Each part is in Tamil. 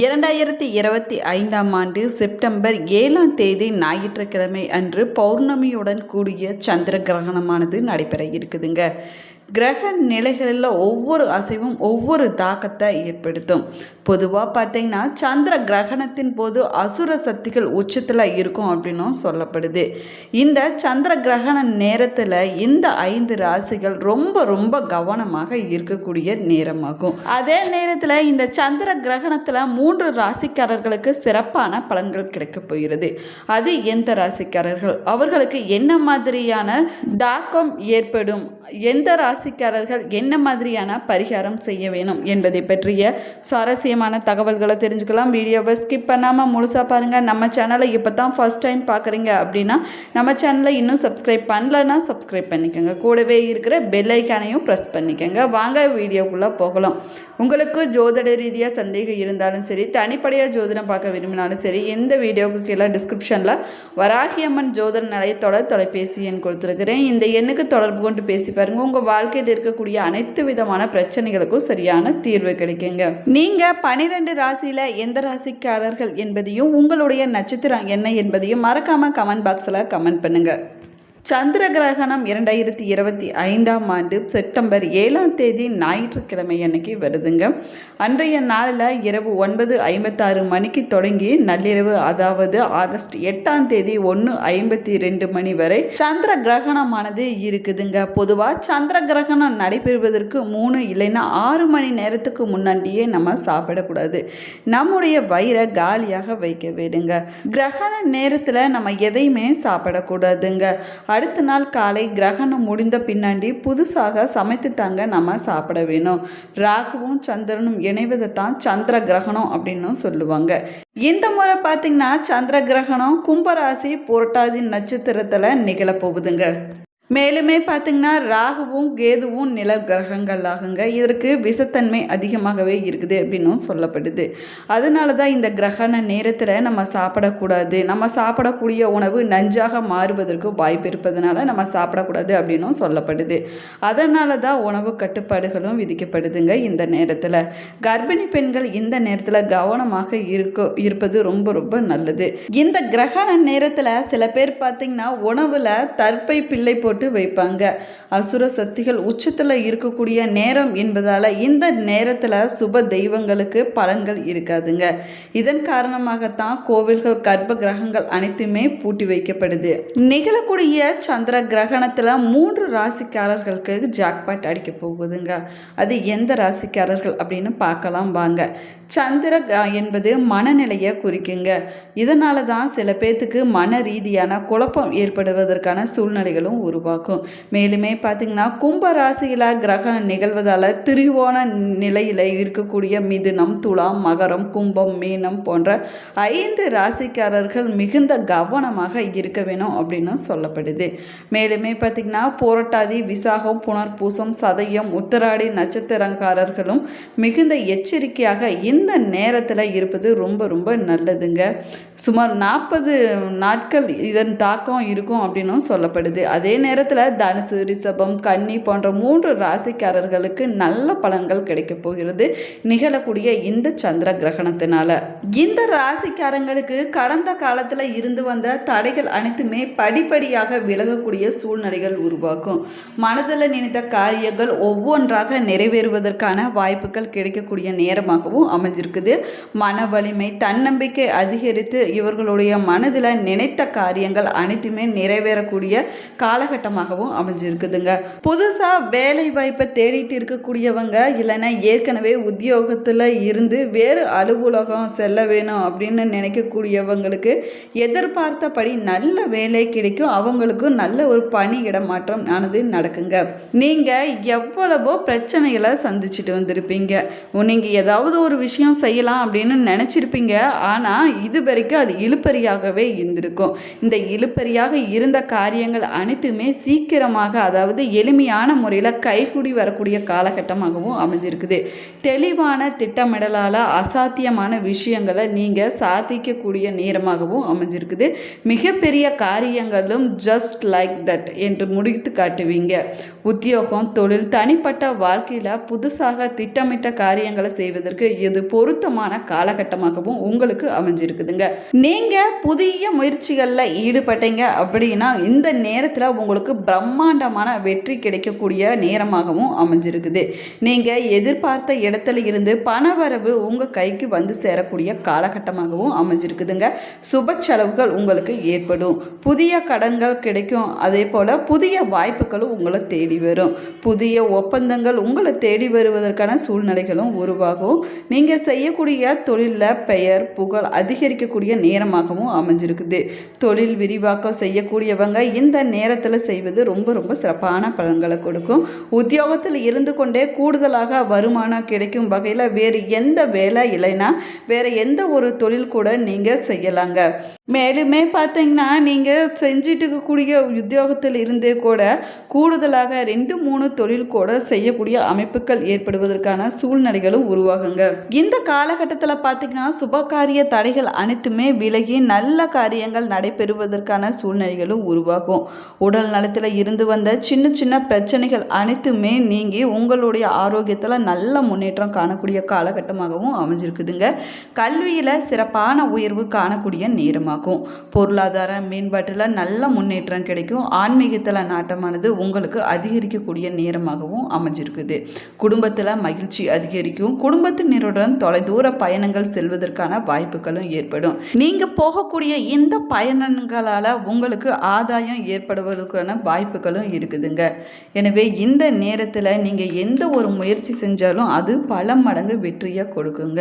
இரண்டாயிரத்தி இருபத்தி ஐந்தாம் ஆண்டு செப்டம்பர் ஏழாம் தேதி ஞாயிற்றுக்கிழமை அன்று பௌர்ணமியுடன் கூடிய சந்திர கிரகணமானது நடைபெற இருக்குதுங்க. கிரக நிலைகளில் ஒவ்வொரு அசைவும் ஒவ்வொரு தாக்கத்தை ஏற்படுத்தும். பொதுவாக பார்த்தீங்கன்னா சந்திர கிரகணத்தின் போது அசுர சக்திகள் உச்சத்தில் இருக்கும் அப்படின்னும் சொல்லப்படுது. இந்த சந்திர கிரகண நேரத்தில் இந்த ஐந்து ராசிகள் ரொம்ப ரொம்ப கவனமாக இருக்கக்கூடிய நேரமாகும். அதே நேரத்தில் இந்த சந்திர கிரகணத்தில் மூன்று ராசிக்காரர்களுக்கு சிறப்பான பலன்கள் கிடைக்கப் போகிறது. அது எந்த ராசிக்காரர்கள்? அவர்களுக்கு என்ன மாதிரியான தாக்கம் ஏற்படும்? எந்த ராசி ராசிக்காரர்கள் என்ன மாதிரியான பரிகாரம் செய்ய வேணும் என்பதை பற்றிய சுவாரஸ்யமான தகவல்களை தெரிஞ்சுக்கலாம். வீடியோவை ஸ்கிப் பண்ணாமல் முழுசாக பாருங்கள் நம்ம சேனலை இப்போ தான் ஃபஸ்ட் டைம் பார்க்குறீங்க அப்படின்னா நம்ம சேனலை இன்னும் சப்ஸ்கிரைப் பண்ணலன்னா சப்ஸ்கிரைப் பண்ணிக்கோங்க. கூடவே இருக்கிற பெல் ஐக்கானையும் ப்ரெஸ் பண்ணிக்கோங்க. வாங்க வீடியோக்குள்ளே போகலாம். உங்களுக்கு ஜோதிட ரீதியாக சந்தேகம் இருந்தாலும் சரி தனிப்படையாக ஜோதிடம் பார்க்க விரும்பினாலும் சரி எந்த வீடியோவுக்கு கீழே டிஸ்கிரிப்ஷனில் வராகியம்மன் ஜோதிட நிலையத்தோட தொலைபேசி எண் கொடுத்துருக்கிறேன். இந்த எண்ணுக்கு தொடர்பு கொண்டு பேசி பாருங்கள் உங்கள் வாழ்க்கை வாழ்க்கையில் இருக்கக்கூடிய அனைத்து விதமான பிரச்சனைகளுக்கும் சரியான தீர்வு கிடைக்குங்க. நீங்கள் பனிரெண்டு ராசியில் எந்த ராசிக்காரர்கள் என்பதையும் உங்களுடைய நட்சத்திரம் என்ன என்பதையும் மறக்காமல் கமெண்ட் பாக்ஸில் கமெண்ட் பண்ணுங்கள் சந்திர கிரகணம் இரண்டாயிரத்தி இருபத்தி ஐந்தாம் ஆண்டு செப்டம்பர் ஏழாம் தேதி ஞாயிற்றுக்கிழமை அன்னைக்கு வருதுங்க. அன்றைய நாளில் இரவு ஒன்பது ஐம்பத்தாறு மணிக்கு தொடங்கி நள்ளிரவு அதாவது ஆகஸ்ட் எட்டாம் தேதி ஒன்று ஐம்பத்தி ரெண்டு மணி வரை சந்திர கிரகணமானது இருக்குதுங்க. பொதுவாக சந்திர கிரகணம் நடைபெறுவதற்கு மூணு இல்லைன்னா ஆறு மணி நேரத்துக்கு முன்னாடியே நம்ம சாப்பிடக்கூடாது. நம்முடைய வயிறை காலியாக வைக்க வேண்டுங்க கிரகண நேரத்தில் நம்ம எதையுமே சாப்பிடக்கூடாதுங்க. அடுத்த நாள் காலை கிரகணம் முடிந்த பின்னாடி புதுசாக சமைத்து தாங்க நம்ம சாப்பிட வேணும். ராகுவும் சந்திரனும் இணைவதை தான் சந்திர கிரகணம் அப்படின்னும் சொல்லுவாங்க. இந்த முறை பார்த்தீங்கன்னா சந்திர கிரகணம் கும்பராசி புரட்டாதி நட்சத்திரத்தில் நிகழப்போகுதுங்க. மேலுமே பார்த்திங்கன்னா ராகுவும் கேதுவும் நிழல் கிரகங்கள் ஆகுங்க இதற்கு விஷத்தன்மை அதிகமாகவே இருக்குது அப்படின்னும் சொல்லப்படுது. அதனால தான் இந்த கிரகண நேரத்தில் நம்ம சாப்பிடக்கூடாது. நம்ம சாப்பிடக்கூடிய உணவு நஞ்சாக மாறுவதற்கு வாய்ப்பு இருப்பதனால நம்ம சாப்பிடக்கூடாது அப்படின்னும் சொல்லப்படுது. அதனால தான் உணவு கட்டுப்பாடுகளும் விதிக்கப்படுதுங்க இந்த நேரத்தில். கர்ப்பிணி பெண்கள் இந்த நேரத்தில் கவனமாக இருக்க இருப்பது ரொம்ப ரொம்ப நல்லது. இந்த கிரகண நேரத்தில் சில பேர் பார்த்திங்கன்னா உணவில் தற்பை பிள்ளை போட்டு போட்டு வைப்பாங்க. அசுர சக்திகள் உச்சத்தில் இருக்கக்கூடிய நேரம் என்பதால் இந்த நேரத்தில் சுப தெய்வங்களுக்கு பலன்கள் இருக்காதுங்க. இதன் காரணமாகத்தான் கோவில்கள் கர்ப்ப கிரகங்கள் அனைத்துமே பூட்டி வைக்கப்படுது. நிகழக்கூடிய சந்திர கிரகணத்தில் மூன்று ராசிக்காரர்களுக்கு ஜாக்பாட் அடிக்க போகுதுங்க. அது எந்த ராசிக்காரர்கள் அப்படின்னு பார்க்கலாம் வாங்க. சந்திர என்பது மனநிலையை குறிக்குங்க. இதனால தான் சில பேர்த்துக்கு மன ரீதியான குழப்பம் ஏற்படுவதற்கான சூழ்நிலைகளும் உருவாக்கும். மேலுமே பார்த்திங்கன்னா கும்ப ராசியில் கிரகணம் நிகழ்வதால் திரிவோண நிலையில் இருக்கக்கூடிய மிதுனம் துலாம் மகரம் கும்பம் மீனம் போன்ற ஐந்து ராசிக்காரர்கள் மிகுந்த கவனமாக இருக்க வேணும் அப்படின்னு சொல்லப்படுது. மேலுமே பார்த்திங்கன்னா போராட்டாதி விசாகம் புனர்பூசம் சதயம் உத்தராடி நட்சத்திரக்காரர்களும் மிகுந்த எச்சரிக்கையாக இந்த இந்த நேரத்தில் இருப்பது ரொம்ப ரொம்ப நல்லதுங்க. சுமார் நாற்பது நாட்கள் இதன் தாக்கம் இருக்கும் அப்படின்னும் சொல்லப்படுது. அதே நேரத்தில் தனுசு ரிஷபம் கன்னி போன்ற மூன்று ராசிக்காரர்களுக்கு நல்ல பலன்கள் கிடைக்க போகிறது. நிகழக்கூடிய இந்த சந்திர கிரகணத்தினால. இந்த ராசிக்காரங்களுக்கு கடந்த காலத்தில் இருந்து வந்த தடைகள் அனைத்துமே படிப்படியாக விலகக்கூடிய சூழ்நிலைகள் உருவாக்கும். மனதில் நினைத்த காரியங்கள் ஒவ்வொன்றாக நிறைவேறுவதற்கான வாய்ப்புகள் கிடைக்கக்கூடிய நேரமாகவும் அமைஞ்சிருக்குது மன வலிமை தன்னம்பிக்கை அதிகரித்து இவர்களுடைய மனதில் நினைத்த காரியங்கள் அனைத்துமே நிறைவேறக்கூடிய காலகட்டமாகவும் அமைஞ்சிருக்குதுங்க. புதுசாக வேலை வாய்ப்பை தேடிட்டு இருக்கக்கூடியவங்க இல்லைன்னா ஏற்கனவே உத்தியோகத்தில் இருந்து வேறு அலுவலகம் செல்ல வேணும் அப்படின்னு நினைக்கக்கூடியவங்களுக்கு எதிர்பார்த்தபடி நல்ல வேலை கிடைக்கும். அவங்களுக்கு நல்ல ஒரு பணி இடமாற்றம் ஆனது நடக்குங்க. நீங்கள் எவ்வளவோ பிரச்சனைகளை சந்திச்சுட்டு வந்திருப்பீங்க. நீங்கள் ஏதாவது ஒரு விஷயம் செய்யலாம் அப்படின்னு நினச்சிருப்பீங்க. ஆனால் இது வரைக்கும் அது இழுப்பறியாகவே இருந்திருக்கும். இந்த இழுப்பறியாக இருந்த காரியங்கள் அனைத்துமே சீக்கிரமாக அதாவது எளிமையான முறையில் கைகூடி வரக்கூடிய காலகட்டமாகவும் அமைஞ்சிருக்குது. தெளிவான திட்டமிடலால் அசாத்தியமான விஷயங்களை நீங்கள் சாதிக்கக்கூடிய நேரமாகவும் அமைஞ்சிருக்குது. மிகப்பெரிய காரியங்களும் ஜஸ்ட் லைக் தட் என்று முடித்து காட்டுவீங்க. உத்தியோகம் தொழில் தனிப்பட்ட வாழ்க்கையில் புதுசாக திட்டமிட்ட காரியங்களை செய்வதற்கு இது பொருத்தமான காலகட்டமாகவும் உங்களுக்கு அமைஞ்சிருக்குதுங்க. நீங்கள் புதிய முயற்சிகளில் ஈடுபட்டீங்க அப்படின்னா இந்த நேரத்தில் உங்களுக்கு பிரம்மாண்டமான வெற்றி கிடைக்கக்கூடிய நேரமாகவும் அமைஞ்சிருக்குது. நீங்கள் எதிர்பார்த்த இடத்துல இருந்து பணவரவு உங்கள் கைக்கு வந்து சேரக்கூடிய காலகட்டமாகவும் அமைஞ்சிருக்குதுங்க. சுப செலவுகள் உங்களுக்கு ஏற்படும். புதிய கடன்கள் கிடைக்கும். அதே போல் புதிய வாய்ப்புகளும் உங்களை தேடி வரும். புதிய ஒப்பந்தங்கள் உங்களை தேடி வருவதற்கான சூழ்நிலைகளும் உருவாகும். நீங்கள் செய்யக்கூடிய தொழிலில் பெயர் புகழ் அதிகரிக்கக்கூடிய நேரமாகவும் அமைஞ்சிருக்குது. தொழில் விரிவாக்கம் செய்யக்கூடியவங்க இந்த நேரத்தில் செய்வது ரொம்ப ரொம்ப சிறப்பான பலன்களை கொடுக்கும். உத்தியோகத்தில் இருந்து கொண்டே கூடுதலாக வருமானம் கிடைக்கும் வகையில் வேறு எந்த வேலை இல்லைன்னா வேறு எந்த ஒரு தொழில் கூட நீங்கள் செய்யலாங்க. மேலுமே பார்த்தீங்கன்னா நீங்கள் செஞ்சுட்டு இருக்கக்கூடிய உத்தியோகத்தில் இருந்தே கூட கூடுதலாக ரெண்டு மூணு தொழில் கூட செய்யக்கூடிய அமைப்புகள் ஏற்படுவதற்கான சூழ்நிலைகளும் உருவாகுங்க. இந்த காலகட்டத்தில் பார்த்தீங்கன்னா சுபகாரிய தடைகள் அனைத்துமே விலகி நல்ல காரியங்கள் நடைபெறுவதற்கான சூழ்நிலைகளும் உருவாகும். உடல் நலத்தில் இருந்து வந்த சின்ன சின்ன பிரச்சனைகள் அனைத்துமே நீங்கி உங்களுடைய ஆரோக்கியத்தில் நல்ல முன்னேற்றம் காணக்கூடிய காலகட்டமாகவும் அமைஞ்சிருக்குதுங்க. கல்வியில் சிறப்பான உயர்வு காணக்கூடிய நேரமாகும். பொருளாதார மேம்பாட்டில் நல்ல முன்னேற்றம் கிடைக்கும். ஆன்மீகத்தில் நாட்டமானது உங்களுக்கு அதிகரிக்கக்கூடிய நேரமாகவும் அமைஞ்சிருக்குது. குடும்பத்தில் மகிழ்ச்சி அதிகரிக்கும். குடும்பத்தினருடன் தொலைதூர பயணங்கள் செல்வதற்கான வாய்ப்புகளும் ஏற்படும். நீங்கள் போகக்கூடிய இந்த பயணங்களால் உங்களுக்கு ஆதாயம் ஏற்படுவதற்கான வாய்ப்புகளும் இருக்குதுங்க. எனவே இந்த நேரத்தில் நீங்கள் எந்த ஒரு முயற்சி செஞ்சாலும் அது பல மடங்கு வெற்றியை கொடுக்குங்க.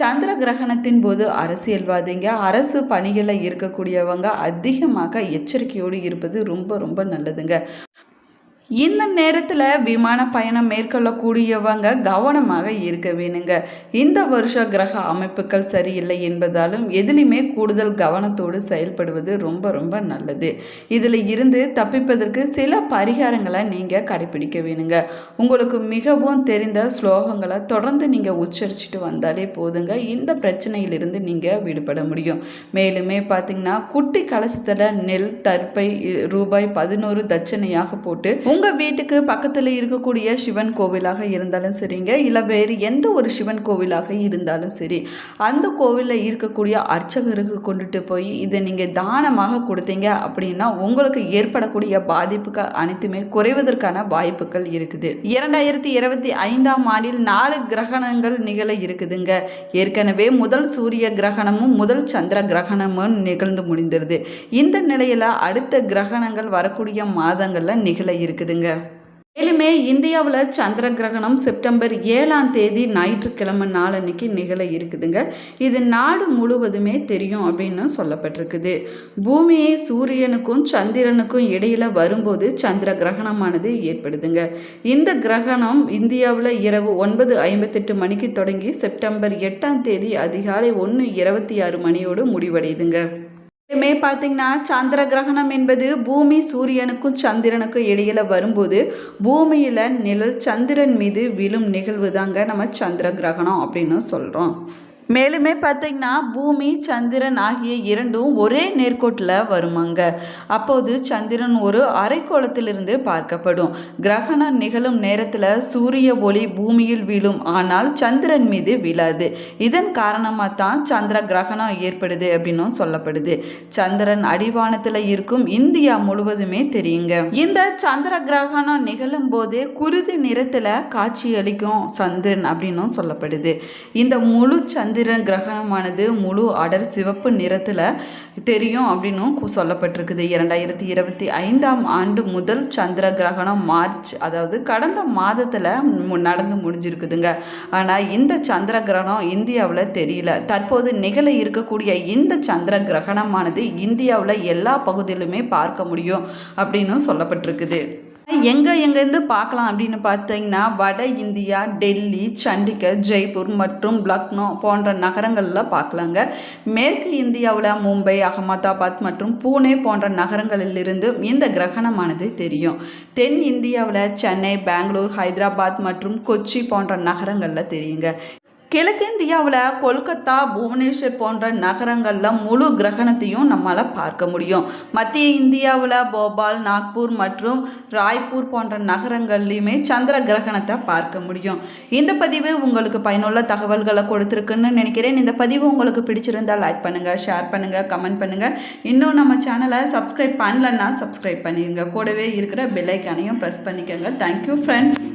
சந்திர கிரகணத்தின் போது அரசியல்வாதிங்க அரசு பணிகளில் இருக்கக்கூடியவங்க அதிகமாக எச்சரிக்கையோடு இருப்பது ரொம்ப ரொம்ப நல்லதுங்க. இந்த நேரத்தில் விமான பயணம் மேற்கொள்ளக்கூடியவங்க கவனமாக இருக்க வேணுங்க. இந்த வருஷ கிரக அமைப்புகள் சரியில்லை என்பதாலும் எதிலுமே கூடுதல் கவனத்தோடு செயல்படுவது ரொம்ப ரொம்ப நல்லது. இதில் இருந்து தப்பிப்பதற்கு சில பரிகாரங்களை நீங்கள் கடைபிடிக்க வேணுங்க. உங்களுக்கு மிகவும் தெரிந்த ஸ்லோகங்களை தொடர்ந்து நீங்கள் உச்சரிச்சுட்டு வந்தாலே போதுங்க. இந்த பிரச்சனையிலிருந்து நீங்கள் விடுபட முடியும். மேலுமே பார்த்தீங்கன்னா குட்டி கலசத்தில் நெல் தற்பை ரூபாய் பதினோரு தட்சணையாக போட்டு உங்கள் வீட்டுக்கு பக்கத்தில் இருக்கக்கூடிய சிவன் கோவிலாக இருந்தாலும் சரிங்க இல்லை வேறு எந்த ஒரு சிவன் கோவிலாக இருந்தாலும் சரி அந்த கோவிலில் இருக்கக்கூடிய அர்ச்சகருக்கு கொண்டுட்டு போய் இதை நீங்கள் தானமாக கொடுத்தீங்க அப்படின்னா உங்களுக்கு ஏற்படக்கூடிய பாதிப்புகள் அனைத்துமே குறைவதற்கான வாய்ப்புகள் இருக்குது. இரண்டாயிரத்தி இருபத்தி ஐந்தாம் ஆண்டில் நாலு கிரகணங்கள் நிகழ இருக்குதுங்க. ஏற்கனவே முதல் சூரிய கிரகணமும் முதல் சந்திர கிரகணமும் நிகழ்ந்து முடிந்திருது. இந்த நிலையில் அடுத்த கிரகணங்கள் வரக்கூடிய மாதங்களில் நிகழ இருக்குதுங்க மேலுமே இந்தியாவில் சந்திர கிரகணம் செப்டம்பர் ஏழாம் தேதி ஞாயிற்றுக்கிழமை நாளன்னைக்கு நிகழ இருக்குதுங்க. இது நாடு முழுவதுமே தெரியும் அப்படின்னு சொல்லப்பட்டிருக்குது. பூமியை சூரியனுக்கும் சந்திரனுக்கும் இடையில் வரும்போது சந்திர கிரகணமானது ஏற்படுதுங்க. இந்த கிரகணம் இந்தியாவில் இரவு ஒன்பது ஐம்பத்தெட்டு மணிக்கு தொடங்கி செப்டம்பர் எட்டாம் தேதி அதிகாலை ஒன்று இருபத்தி ஆறு மணியோடு முடிவடையுதுங்க. மே பார்த்தீங்கன்னா சந்திர கிரகணம் என்பது பூமி சூரியனுக்கும் சந்திரனுக்கும் இடையில வரும்போது பூமியில் நிழல் சந்திரன் மீது விழும் நிகழ்வு தாங்க நம்ம சந்திர கிரகணம் அப்படின்னு சொல்கிறோம் மேலுமே பார்த்தீங்கன்னா பூமி சந்திரன் ஆகிய இரண்டும் ஒரே நேர்கோட்டில் வருமாங்க. அப்போது சந்திரன் ஒரு அரைக்கோளத்திலிருந்து பார்க்கப்படும். கிரகணம் நிகழும் நேரத்தில் சூரிய ஒளி பூமியில் விழும் ஆனால் சந்திரன் மீது விழாது. இதன் காரணமாக தான் சந்திர கிரகணம் ஏற்படுது அப்படின்னும் சொல்லப்படுது. சந்திரன் அடிவானத்தில் இருக்கும் இந்தியா முழுவதுமே தெரியுங்க. இந்த சந்திர கிரகணம் நிகழும் போது குருதி நிறத்தில் காட்சியளிக்கும் சந்திரன் அப்படின்னும் சொல்லப்படுது. இந்த முழு சந்திர சந்திரன் கிரகணமானது முழு அடர் சிவப்பு நிறத்தில் தெரியும் அப்படின்னும் கு- சொல்லப்பட்டிருக்குது. இரண்டாயிரத்தி இருபத்தி ஐந்தாம் ஆண்டு முதல் சந்திர கிரகணம் மார்ச் அதாவது கடந்த மாதத்தில் நடந்து முடிஞ்சிருக்குதுங்க. ஆனால் இந்த சந்திர கிரகணம் இந்தியாவில் தெரியல. தற்போது நிகழ இருக்கக்கூடிய இந்த சந்திர கிரகணமானது இந்தியாவில் எல்லா பகுதியிலுமே பார்க்க முடியும் அப்படின்னும் சொல்லப்பட்டிருக்குது. எங்கே எங்கேருந்து பார்க்கலாம் அப்படின்னு பார்த்தீங்கன்னா வட இந்தியா டெல்லி சண்டிகர் ஜெய்ப்பூர் மற்றும் லக்னோ போன்ற நகரங்களில் பார்க்கலாங்க. மேற்கு இந்தியாவில் மும்பை அகமதாபாத் மற்றும் பூனே போன்ற நகரங்களிலிருந்து இந்த கிரகணமானது தெரியும். தென் இந்தியாவில் சென்னை பெங்களூர் ஹைதராபாத் மற்றும் கொச்சி போன்ற நகரங்களில் தெரியுங்க. கிழக்கிந்தியாவில் கொல்கத்தா புவனேஸ்வர் போன்ற நகரங்களில் முழு கிரகணத்தையும் நம்மளால் பார்க்க முடியும். மத்திய இந்தியாவில் போபால் நாக்பூர் மற்றும் ராய்ப்பூர் போன்ற நகரங்கள்லையுமே சந்திர கிரகணத்தை பார்க்க முடியும். இந்த பதிவு உங்களுக்கு பயனுள்ள தகவல்களை கொடுத்துருக்குன்னு நினைக்கிறேன். இந்த பதிவு உங்களுக்கு பிடிச்சிருந்தால் லைக் பண்ணுங்கள் ஷேர் பண்ணுங்கள் கமெண்ட் பண்ணுங்கள் இன்னும் நம்ம சேனலை சப்ஸ்கிரைப் பண்ணலன்னா சப்ஸ்கிரைப் பண்ணிடுங்க கூடவே இருக்கிற பெல்லைக்கானையும் ப்ரெஸ் பண்ணிக்கோங்க. Thank you friends